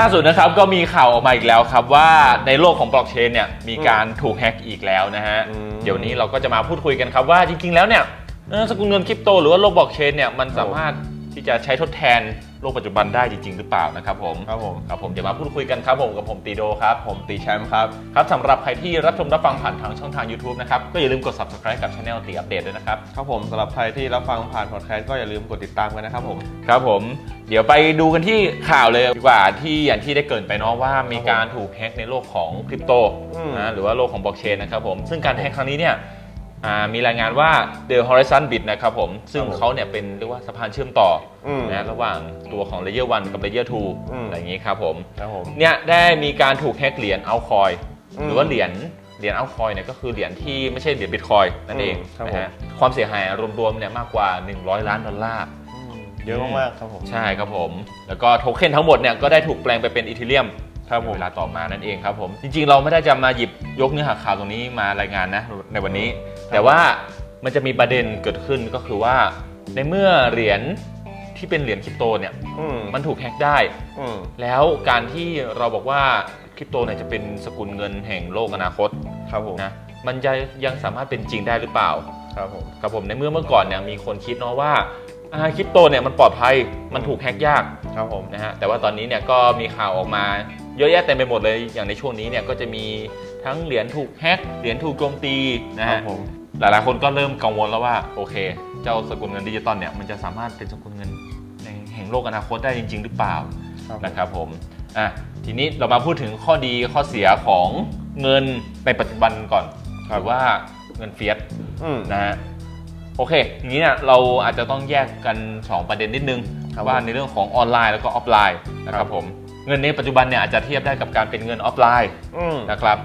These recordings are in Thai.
ล่าสุดนะครับก็มีข่าวออกมาอีกแล้วครับว่าในโลกของบล็อกเชนเนี่ยมีการถูกแฮ็กอีกแล้วนะฮะอืม เดี๋ยวนี้เราก็จะมาพูดคุยกันครับว่าจริงๆแล้วเนี่ยเออสกุลเงินคริปโตหรือว่าโลกบล็อกเชนเนี่ยมันสามารถที่จะใช้ทดแทน โลกปัจจุบันได้จริง ๆ หรือเปล่านะครับผมครับผมครับผมเดี๋ยวมาพูดคุยกันครับผมกับผมตีโดครับผมตีแชมป์ครับครับสำหรับใครที่รับชมรับฟังผ่านทางช่องทาง YouTube นะครับก็อย่าลืมกด subscribe กับ channel ตีอัปเดตด้วยนะครับครับผมสำหรับใครที่รับฟังผ่านพอดแคสต์ก็อย่าลืมกดติดตามกันนะครับผมครับผม เดี๋ยวไปดูกันที่ข่าวเลยดีกว่าที่อย่างที่ได้เกรินไปเนาะว่ามีการถูกแฮ็กในโลกของคริปโตอืมนะหรือว่าโลกของบล็อกเชนนะครับผมซึ่งการแฮ็กครั้งนี้เนี่ยอ่า มีรายงานว่า The Horizon Bit นะครับผม ซึ่งเขาเนี่ยเป็นเรียกว่าสะพานเชื่อมต่ออมนะระหว่างตัวของ Layer 1 กับ Layer อืม2อะไรอย่างนี้ครับผม ครับผม เนี่ยได้มีการถูกแฮ็กเหรียญเอาคอย อืมหรือว่าเหรียญเหรียญเอาคอยเนี่ยก็คือเหรียญที่ไม่ใช่เหรียญบิตคอยนั่นเองอืมครับนะฮะความเสียหายรวมๆเนี่ยมากกว่า 100 ล้านดอลลาร์อืมเยอะมากๆครับผม ใช่ครับผม แล้วก็โทเค็นทั้งหมดเนี่ยก็ได้ถูกแปลงไปเป็นอีเทเรียม ครับผมเวลาต่อมานั่นเองครับผมจริงๆ เราไม่ได้จะมาหยิบยกเนื้อหาข่าวตรงนี้มารายงานนะในวันนี้ แต่ว่ามันจะมีประเด็นเกิดขึ้นก็คือว่า ในเมื่อเหรียญที่เป็นเหรียญคริปโตเนี่ยอืมมันถูกแฮ็กได้ อืมแล้วการที่เราบอกว่าคริปโตเนี่ยจะเป็นสกุลเงินแห่งโลกอนาคตครับผมนะมันจะยังสามารถเป็นจริงได้หรือเปล่า ครับผม ครับผมในเมื่อเมื่อก่อนเนี่ยมีคนคิดเนาะว่าอ่าคริปโตเนี่ยมันปลอดภัยมันถูกแฮ็กยากครับผม นะฮะแต่ว่าตอนนี้เนี่ยก็มีข่าวออกมา เยอะแยะเต็มไปหมดเลยอย่างในช่วงนี้เนี่ยก็จะมีทั้งเหรียญถูกแฮ็กเหรียญถูกโจมตีนะครัฮะบผมหลายๆคนก็เริ่มกังวลแล้วว่าโอเค เจ้าสกุลเงินดิจิตอลเนี่ยมันจะสามารถเป็นสกุลเงินในแห่งโลกอนาคตได้จริง ๆ หรือเปล่าครับผมนะครับผมอะทีนี้เรามาพูดถึงข้อดีข้อเสียของเงินในปัจจุบันก่อนหรือว่าเงินเฟียส อืม นะฮะโอเคทีนี้เนี่ยเราอาจจะต้องแยกกัน 2 ประเด็นนิดนึงครับว่าผมในเรื่องของออนไลน์แล้วก็ออฟไลน์นะคครัรับบผม เงินในปัจจุบันเนี่ยอาจจะเทียบได้กับการเป็นเงินออฟไลน์อืม นะครับ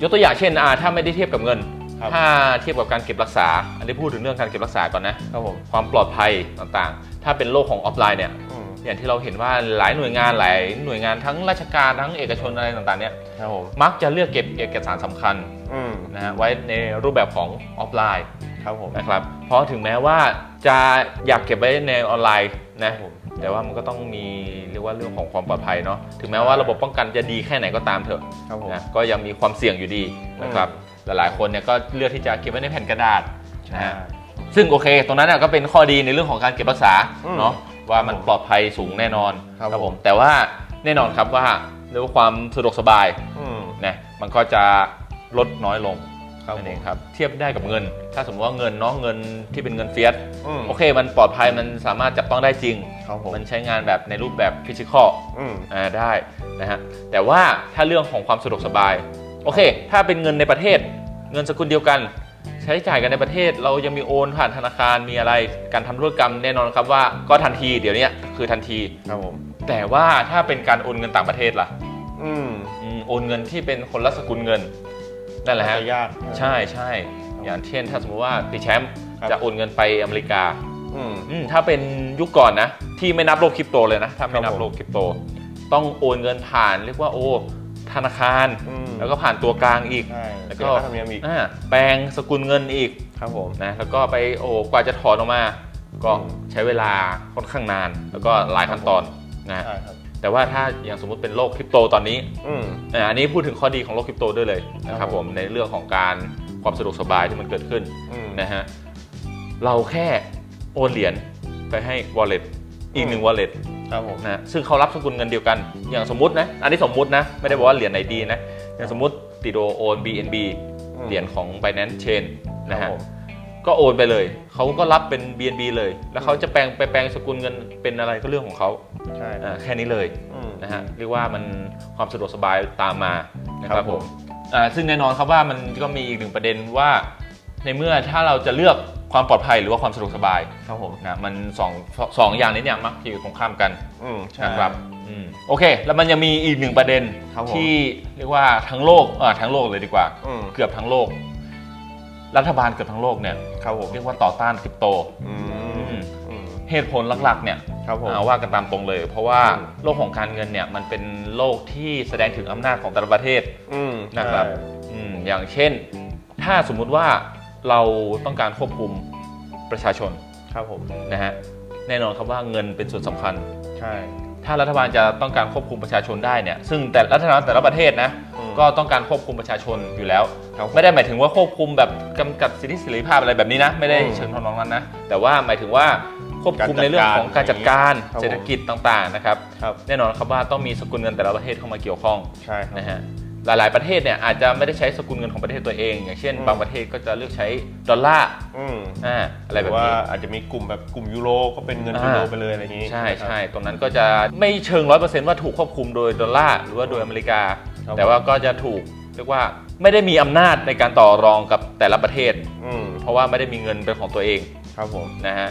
ยกตัวอย่างเช่นอ่าถ้าไม่ได้เทียบกับเงิน ครับ ถ้าเทียบกับการเก็บรักษา อันนี้พูดถึงเรื่องการเก็บรักษาก่อนนะ ครับผมความปลอดภัยต่างๆ ถ้าเป็นโลกของออฟไลน์เนี่ย อืมอย่างที่เราเห็นว่าหลายหน่วยงานหลายหน่วยงานทั้งราชการทั้งเอกชนอะไรต่างๆเนี่ย ครับผมมักจะเลือกเก็บเอกสารสำคัญอืมนะฮะไว้ในรูปแบบของออฟไลน์ครับผม นะครับ เพราะถึงแม้ว่าจะอยากเก็บไว้ในออนไลน์นะครับผม แต่ว่ามันก็ต้องมีเรียกว่าเรื่องของความปลอดภัยเนาะถึงแม้ว่าระบบป้องกันจะดีแค่ไหนก็ตามเถอะครับผมนะก็ยังมีความเสี่ยงอยู่ดีนะครับหลายๆคนเนี่ยก็เลือกที่จะเก็บไว้ในแผ่นกระดาษนะฮะซึ่งโอเค ตรงนั้นน่ะก็เป็นข้อดีในเรื่องของการเก็บรักษาอืมเนาะว่ามันปลอดภัยสูงแน่นอนครับผมแต่ว่าแน่นอนครับว่าเรื่องความสะดวกสบายอืมนะมันก็จะลดน้อยลงครับนั่นผเองมครับเทียบได้กับเงิน ถ้าสมมติว่าเงินเนาะเงินที่เป็นเงินเฟียสอืมโอเค มันปลอดภัยมันสามารถจับต้องได้จริง ครับผม มันใช้งานแบบในรูปแบบฟิสิกอลอืม อ่าได้นะฮะแต่ว่าถ้าเรื่องของความสะดวกสบาย โอเค ถ้าเป็นเงินในประเทศ เงินสกุลเดียวกัน ใช้จ่ายกันในประเทศ เรายังมีโอนผ่านธนาคารมีอะไรการทำธุรกรรมแน่นอนครับว่าก็ทันทีเดี๋ยวนี้คือทันที ครับผม แต่ว่าถ้าเป็นการโอนเงินต่างประเทศล่ะอืมอืมโอนเงินที่เป็นคนละสกุลเงินนั่นแหละฮะ จะยาก ใช่ใช่อย่างเช่นถ้าสมมติว่าติแชมป์ครับ จะโอนเงินไปอเมริกา อืมอืมถ้าเป็นยุคก่อนนะ ที่ไม่นับโลกคริปโตเลยนะ ถ้าไม่นัครับบผมโลกคริปโต ต้องโอนเงินผ่านเรียกว่าโอ้ธนาคาร อืม แล้วก็ผ่านตัวกลางอีก ใช่แล้วเสีก็ยค่าธรรมเนียมอีกอ่าแปลงสกุลเงินอีกครับผม นะแล้วก็ไปโอ้กว่าจะถอนออกมา ก็อืม ใช้เวลาค่อนข้างนาน แล้วก็หลายขั้นตอนนะใช่ครับแต่ว่าถ้าอย่างสมมุติเป็นโลกคริปโตตอนนี้ อืม อ่าอันนี้พูดถึงข้อดีของโลกคริปโตด้วยเลยนะคครัรับบผผมม ในเรื่องของการความสะดวกสบายที่มันเกิดขึ้นอืมนะฮะเราแค่ โอนเหรียญไปให้ wallet อีกหนึ่ง wallet ครับผมนะซึ่งเขารับสกุลเงินเดียวกัน อย่างสมมตินะ อันนี้สมมุตินะ ไม่ได้บอกว่าเหรียญไหนดีนะ อย่างสมมติติโดโอน BNB อืมเหรียญของ Binance Chain นะครัฮะบผมก็โอนไปเลย เขาก็รับเป็น BNB เลย แล้วเขาจะแปลงไปแปลงสกุลเงินเป็นอะไรก็เรื่องของเขาใช่อ่าแค่นี้เลยอืมนะฮะ เรียกว่ามันความสะดวกสบายตามมานะคครัรับบผผมมอ่าซึ่งแน่นอนครับว่ามันก็มีอีกหนึ่งประเด็นว่า ในเมื่อถ้าเราจะเลือก ความปลอดภัยหรือว่าความสะดวกสบายครับผมนะมันสองสองอย่างนี้เนี่ยมักจะอยู่ตรงข้ามกันอืมใช่นะครับอืมโอเค แล้วมันยังมีอีกหนึ่งประเด็นครับผมที่เรียกว่าทั้งโลกอ่าทั้งโลกเลยดีกว่า อืมเกือบทั้งโลก รัฐบาลเกือบทั้งโลกเนี่ยครับผมเรียกว่าต่อต้านคริปโต อืมอืมเหตุผลหลักๆเนี่ย ครับผม อ่าว่ากันตามตรงเลย เพราะว่าอืม โลกของการเงินเนี่ยมันเป็นโลกที่แสดงถึงอำนาจของแต่ละประเทศอืมนะครับใช่อืมอย่างเช่น ถ้าสมมุติว่า เราต้องการควบคุมประชาชนครับผมนะฮะแน่นอนครับว่าเงินเป็นส่วนสำคัญใช่ถ้ารัฐบาลจะต้องการควบคุมประชาชนได้เนี่ยซึ่งแต่รัฐบาลแต่ละประเทศนะอืมก็ต้องการควบคุมประชาชนอยู่แล้วครับผมไม่ได้หมายถึงว่าควบคุมแบบกำกัดสิทธิเสรีภาพอะไรแบบนี้นะ ไม่ได้อืมเชิงทำนองนั้นนะ แต่ว่าหมายถึงว่าควบคุมในเรื่องของการจัดการครับผมเศรษฐกิจต่างๆนะครับครับ แน่นอนครับว่าต้องมีสกุลเงินแต่ละประเทศเข้ามาเกี่ยวข้องใช่ครับนะฮะ หลาย ๆ ประเทศเนี่ยอาจจะไม่ได้ใช้สกุลเงินของประเทศตัวเอง อย่างเช่นอืมบางประเทศก็จะเลือกใช้ดอลลาร์อืมอ่าอะไรหแบรืบอว่านี้ อาจจะมีกลุ่มแบบกลุ่มยูโรก็เป็นเงินอ่ายูโรไปเลยอะไรอย่างนี้ใช่ไหมครับใช่ตรงนั้นก็จะไม่เชิงร้อยเปอร์เซ็นต์ว่าถูกควบคุมโดยดอลลาร์หรือว่าโดยอเมริกาครับแต่ว่าก็จะถูกเรียกว่าไม่ได้มีอำนาจในการต่อรองกับแต่ละประเทศ อืมเพราะว่าไม่ได้มีเงินเป็นของตัวเองครับผม นะฮะ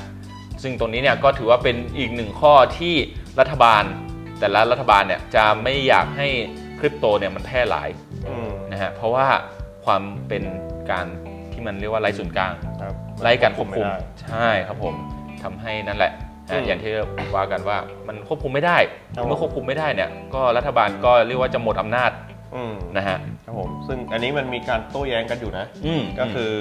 ซึ่งตรงนี้เนี่ยก็ถือว่าเป็นอีกหนึ่งข้อที่รัฐบาล แต่ละรัฐบาลเนี่ยจะไม่อยากให้ค ริปโตเนี่ยมันแพร่หลายอืมนะฮะเพราะว่าความเป็นการที่มันเรียกว่าไร้ศูนย์กลางครับไร้การควบคุมไได้ใช่ครับผมทำให้นั่นแหละอืนะมอย่างที่ว่ากันว่ามันควบคุมไม่ได้ครับเมื่อควบคุมไม่ได้เนี่ย ก็รัฐบาลก็เรียกว่าจะหมดอำนาจอืมนะฮะครับผมซึ่งอันนี้มันมีการโต้แย้งกันอยู่นะอืมก็คือ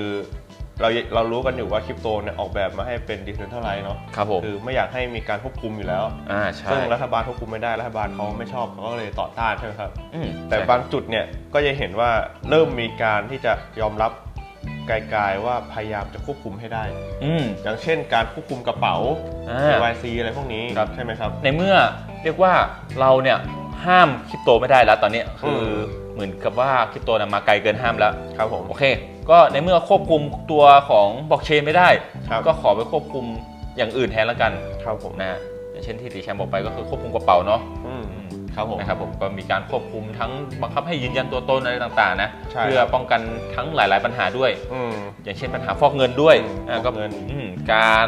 เราเรารู้กันอยู่ว่าคริปโตเนี่ยออกแบบมาให้เป็นดิจิทัลไลท์เนาะครับผมคือไม่อยากให้มีการควบคุมอยู่แล้วอ่าใช่ซึ่งรัฐบาลควบคุมไม่ได้รัฐบาลเขาไม่ชอบเขาก็เลยต่อต้านใช่ไหมครับอืมแต่ใช่บางจุดเนี่ยก็จะเห็นว่าเริ่มมีการที่จะยอมรับไกลๆว่าพยายามจะควบคุมให้ได้อืมอย่างเช่นการควบคุมกระเป๋าอ่า KYC อะไรพวกนี้ครับใช่ไหมครับ ในเมื่อเรียกว่าเราเนี่ยห้ามคริปโตไม่ได้แล้วตอนเนี้ยคืออมเหมือนกับว่าคริปโตเนี่ยมาไกลเกินห้ามแล้วครับผมโอเค ก็ในเมื่อควบคุมตัวของบล็อกเชนไม่ได้ ครับ ก็ขอไปควบคุมอย่างอื่นแทนแล้วกันครับผมนะฮะอย่างเช่นที่ตีแชมป์บอกไปก็คือควบคุมกระเป๋าเนาะอืม อืมครับผม นะครับผมก็มีการควบคุมทั้งบังคับให้ยืนยันตัวตนอะไรต่างๆนะใช่ เพื่อป้องกันทั้งหลาย ๆ ปัญหาด้วย อืม อย่างเช่นปัญหาฟอกเงินด้วยอืมอ่าฟก็อกเงิน อืมการ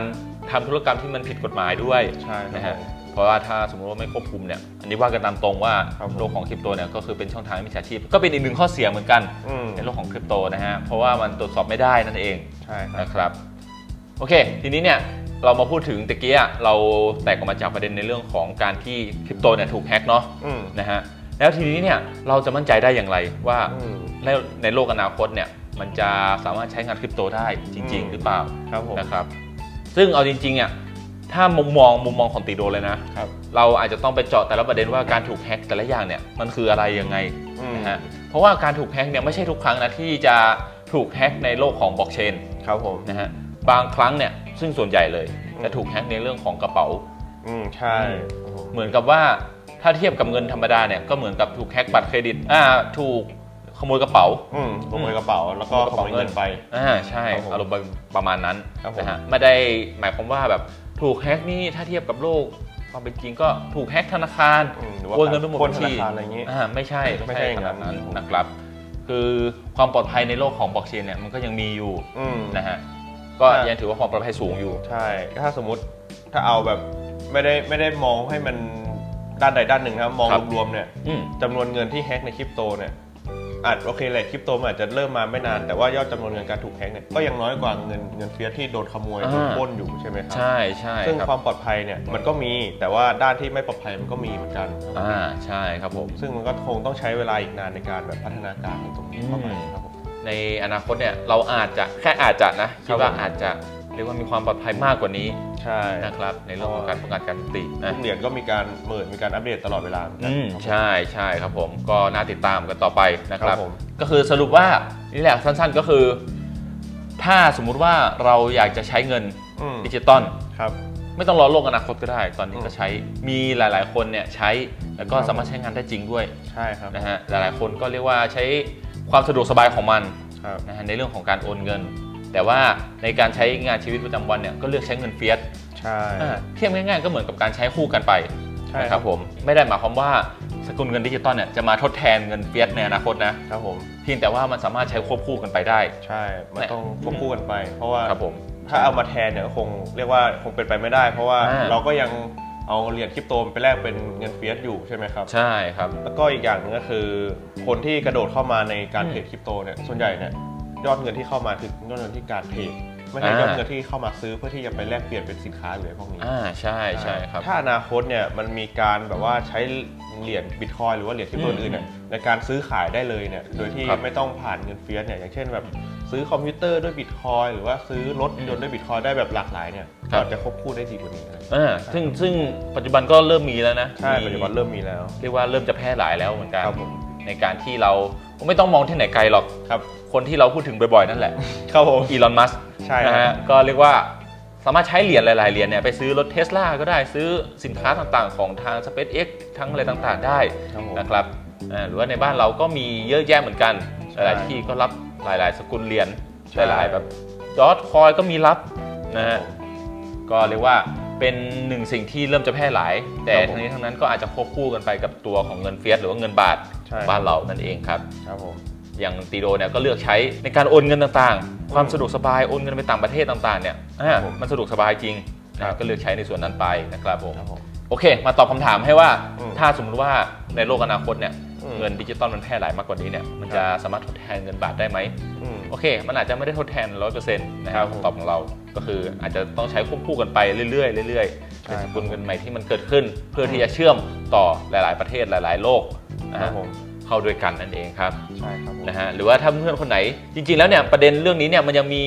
ทำธุรกรรมที่มันผิดกฎหมายด้วยใช่ครับนะฮะผม เพราะว่าถ้าสมมติว่าไม่ควบคุมเนี่ยอันนี้ว่ากันตามตรงว่าครับผมโลกของคริปโตเนี่ยก็คือเป็นช่องทางให้มิจฉาชีพ ก็เป็นอีกหนึ่งข้อเสียเหมือนกันอืมในโลกของคริปโตนะฮะเพราะว่ามันตรวจสอบไม่ได้นั่นเองใช่ครับนะครับโอเค ทีนี้เนี่ยเรามาพูดถึงตะกี้อะเราแตกออกมาจากประเด็นในเรื่องของการที่คริปโตเนี่ยถูกแฮ็กเนาะอืมนะฮะแล้วทีนี้เนี่ยเราจะมั่นใจได้อย่างไรว่าอืมในในโลกอนาคตเนี่ยมันจะสามารถใช้งานคริปโตได้จริงอืมๆหรือเปล่าครับผมนะครับซึ่งเอาจริงๆอะ ถ้ามุมมองมุมมองของตีโดเลยนะ ครับ เราอาจจะต้องไปเจาะแต่ละประเด็นว่าการถูกแฮ็กแต่ละอย่างเนี่ยมันคืออะไรยังไงอืมนะฮะเพราะว่าการถูกแฮ็กเนี่ยไม่ใช่ทุกครั้งนะที่จะถูกแฮ็กในโลกของบล็อกเชนครับผม นะฮะบางครั้งเนี่ยซึ่งส่วนใหญ่เลยอืม จะถูกแฮ็กในเรื่องของกระเป๋า อืมใช่อืมครับผมเหมือนกับว่าถ้าเทียบกับเงินธรรมดาเนี่ยก็เหมือนกับถูกแฮ็กบัตรเครดิตอ่าถูกขโมยกระเป๋า อืมขโมยกระเป๋าแล้วก็ขขโมโมยยกระเป๋าเงินไป อ่าใช่ครับผมอารมณ์ประมาณนั้นครับผม นะฮะไม่ได้หมายความว่าแบบ ถูกแฮ็กนี่ถ้าเทียบกับโลกความเป็นจริงก็ถูกแฮ็กธนาคารอืมหรือว่าโอนเงินไปหมดปล้นบัญธชีนาคารอะไรอย่างงี้อ่าไม่ใช่ไม่ใช่อย่างขนั้นาดนนั้นนะครับ คือความปลอดภัยในโลกของบล็อกเชนเนี่ยมันก็ยังมีอยู่อืม นะฮะก็ใช่ ยังถือว่าความปลอดภัยสูงอยู่ ใช่ ถ้าสมมติถ้าเอาแบบไม่ได้ไม่ได้มองให้มันด้านใดด้านหนึ่งนะครับมองครับ รวมๆเนี่ยอืมจำนวนเงินที่แฮกในคริปโตเนี่ย อาจโอเคแหละคริปโตมันอาจจะเริ่มมาไม่นาน แต่ว่ายอดจำนวนเงินการถูกแฮกเนี่ยก็ยังน้อยกว่าเงินเงินเฟียสที่โดนขโมยอ่าโดนปล้นอยู่ใช่ไหมครัใช่ใช่ซึ่งครับความปลอดภัยเนี่ยมันก็มีแต่ว่าด้านที่ไม่ปลอดภัยมันก็มีเหมือนกันอ่าใช่ครับผมซึ่งมันก็คงต้องใช้เวลาอีกนานในการแบบพัฒนาการในตรงนี้เข้าไปอืมครับผมในอนาคตเนี่ยเราอาจจะแค่อาจจะนะคิดว่าผมอาจจะ เรียกว่ามีความปลอดภัยมากกว่านี้ใช่นะครับในเรื่องของการป้องกันการตีนะทุกเหรียญก็มีการเมิดมีการอัปเดตตลอดเวลาเหมือนกัอืมครับผมใช่ใช่ครับผมก็น่าติดตามกันต่อไปนะคครัรับบผมก็คือสรุปว่านี่แหละสั้นๆก็คือ ถ้าสมมุติว่าเราอยากจะใช้เงินอืมดิจิตอลครับไม่ต้องรอโลกอนาคตก็ได้ ตอนนี้อืมก็ใช้มีหลาย ๆ คนเนี่ยใช้แล้วก็ครับสามารถใช้งานได้จริงด้วยใช่ครับนะฮะหลายๆคนก็เรียกว่าใช้ความสะดวกสบายของมันครับนะฮะในเรื่องของการโอนเงิน แต่ว่าในการใช้งานชีวิตประจำวันเนี่ยก็เลือกใช้เงินเฟียสใช่อ่าเทียบง่ายๆก็เหมือนกับการใช้คู่กันไปใช่นะครับผมไม่ได้หมายความว่าสกุลเงินดิจิตอลเนี่ยจะมาทดแทนเงินเฟียสในอนาคตนะครับผมเพียงแต่ว่ามันสามารถใช้ควบคู่กันไปได้ ใช่มันเนี่ยต้องควบคู่กันไป เพราะว่าครับผมถ้าเอามาแทนเนี่ยก็คงเรียกว่าคงเป็นไปไม่ได้ เพราะว่าอ่าเราก็ยังเอาเหรียญคริปโตไปแลกเป็นเงินเฟียสอยู่ใช่ไหมครับใช่ครับ แล้วก็อีกอย่างหนึงก็คือ คนที่กระโดดเข้ามาในการอืมเทรดคริปโตเนี่ยส่วนใหญ่เนี่ย ยอดเงินที่เข้ามาคือยอดเงินที่การเทรดไม่ใช่อ่ายอดเงินที่เข้ามาซื้อเพื่อที่จะไปแลกเปลี่ยนเป็นสินค้าหรืออะไรพวกนี้อ่าใช่ใช่ครับถ้าอนาคตเนี่ยมันมีการแบบว่าใช้เหรียญบิตคอยหรือว่าเหรียญคริปโตอืมอื่นเนี่ยในการซื้อขายได้เลยเนี่ยโดยที่ครับไม่ต้องผ่านเงินเฟียสเนี่ยอย่างเช่นแบบซซื้อคอมพิวเตอร์ด้วยบิตคอยหรือว่าซื้อรถยนต์ด้วยบิตคอยได้แบบหลากหลายเนี่ยครับก็จะควบคู่ได้ดีกว่านี้นะอ่าซึ่งซึ่งปัจจุบันก็เริ่มมีแล้วนะใช่ปัจจุบันเริ่มมีแล้ว เรียกว่าเริ่มจะแพร่หลายแล้วเหมือนกันครับผม ในการที่เราไม่ต้องมองที่ไหนไกลหรอกครับ คนที่เราพูดถึงบ่อยๆ นั่นแหละ ครับผมอีลอนมัสใช่นะครัฮะบก็เรียกว่าสามารถใช้เหรียญหลาย ๆ เหรียญเนี่ยไปซื้อรถเทสลาก็ได้ซื้อสินค้าต่างๆ ของทาง SpaceX ทั้งอะไรต่างๆ ได้ครับผมนะครับอ่าหรือว่าในบ้านเราก็มีเยอะแยะเหมือนกันใช่หลายๆที่ก็รับหลาย ๆ สกุลเหรียญใช่หลายๆแบบดอทคอยก็มีรับนะฮะก็เรียกว่าเป็นหนึ่งสิ่งที่เริ่มจะแพร่หลาย แต่ทั้งนี้ทั้งนั้นก็อาจจะควบคู่กันไปกับตัวของเงินเฟียสหรือว่าเงินบาท ใช่ บ้านเรานั่นเองครับ ครับผม อย่างตีโดเนี่ยก็เลือกใช้ในการโอนเงินต่างๆ ความสะดวกสบายโอนเงินไปต่างประเทศต่างๆเนี่ยอ่าครับผมมันสะดวกสบายจริงครันะบก็เลือกใช้ในส่วนนั้นไปนะครับผม ครับผม โอเค มาตอบคำถามให้ว่าอืมถ้าสมมติว่าในโลกอนาคตเนี่ยอืมเงินดิจิตอลมันแพร่หลายมากกว่านี้เนี่ยมันจะสามารถทดแทนเงินบาทได้ไหมอืม โอเค มันอาจจะไม่ได้ทดแทน 100%นะครับครับผมคำตอบของเราก็คืออาจจะต้องใช้ควบคู่กันไปเรื่อยๆเรื่อยๆใช่เป็นครับสกุลเงินใหม่ที่มันเกิดขึ้น เพื่อที่จะเชื่อมต่อหลาย ๆ ประเทศหลาย ๆ โลกนะ ครัฮะบผมเข้าด้วยกันนั่นเองครับใช่ครับผมนะฮะหรือว่าถ้าเพื่อนๆคนไหนจริง ๆ แล้วเนี่ยประเด็นเรื่องนี้เนี่ยมันยังมี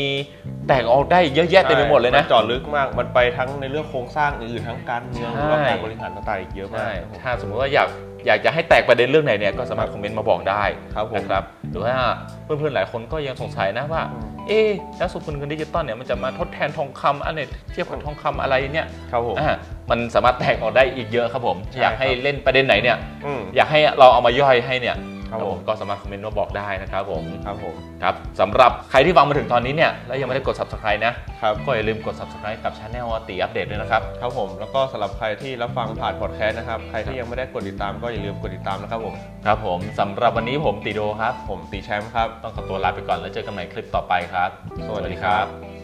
แตกออกได้เยอะแยะเต็มไปหมดเลยนะเจาะลึกมาก มันไปทั้งในเรื่องโครงสร้างอื่นๆทั้งการเมืองหรือว่าใช่การบริหารต่างๆอีกเยอะมากใช่ครับผมถ้าสมมติว่าอยากอยากจะให้แตกประเด็นเรื่องไหนเนี่ยก็สามารถคอมเมนต์มาบอกได้ครับผมนะครับ หรือว่าเพื่อนๆหลายคนก็ยังสงสัยนะว่าอืมเอ๊ะแล้วสกุลเงินดิจิตอลเนี่ยมันจะมาทดแทนทองคำอะไรเทียบกับทองคำอะไรเนี่ยครับผมอ่ามันสามารถแตกออกได้อีกเยอะครับผมใช่อยากให้เล่นประเด็นไหนเนี่ยอืมอยากให้เราเอามาย่อยให้เนี่ย ครับผมก็สามารถคอมเมนต์มาบอกได้นะครับผมครับผมครับสำหรับใครที่ฟังมาถึงตอนนี้เนี่ยแล้วยังไม่ได้กด subscribe นะครับก็อย่าลืมกด subscribe กับช anel ตีอัปเดตด้วยนะครับครับผมแล้วก็สำหรับใครที่รับฟังผ่านพอดแคสต์นะครับใครที่ยังไม่ได้กดติดตามก็อย่าลืมกดติดตามนะครับผมครับผมสำหรับวันนี้ผมตีโดครับ ผมตีแชมป์ครับต้องขอตัวลาไปก่อนแล้วเจอกันใหม่คลิปต่อไปครับ สวัสดีครับ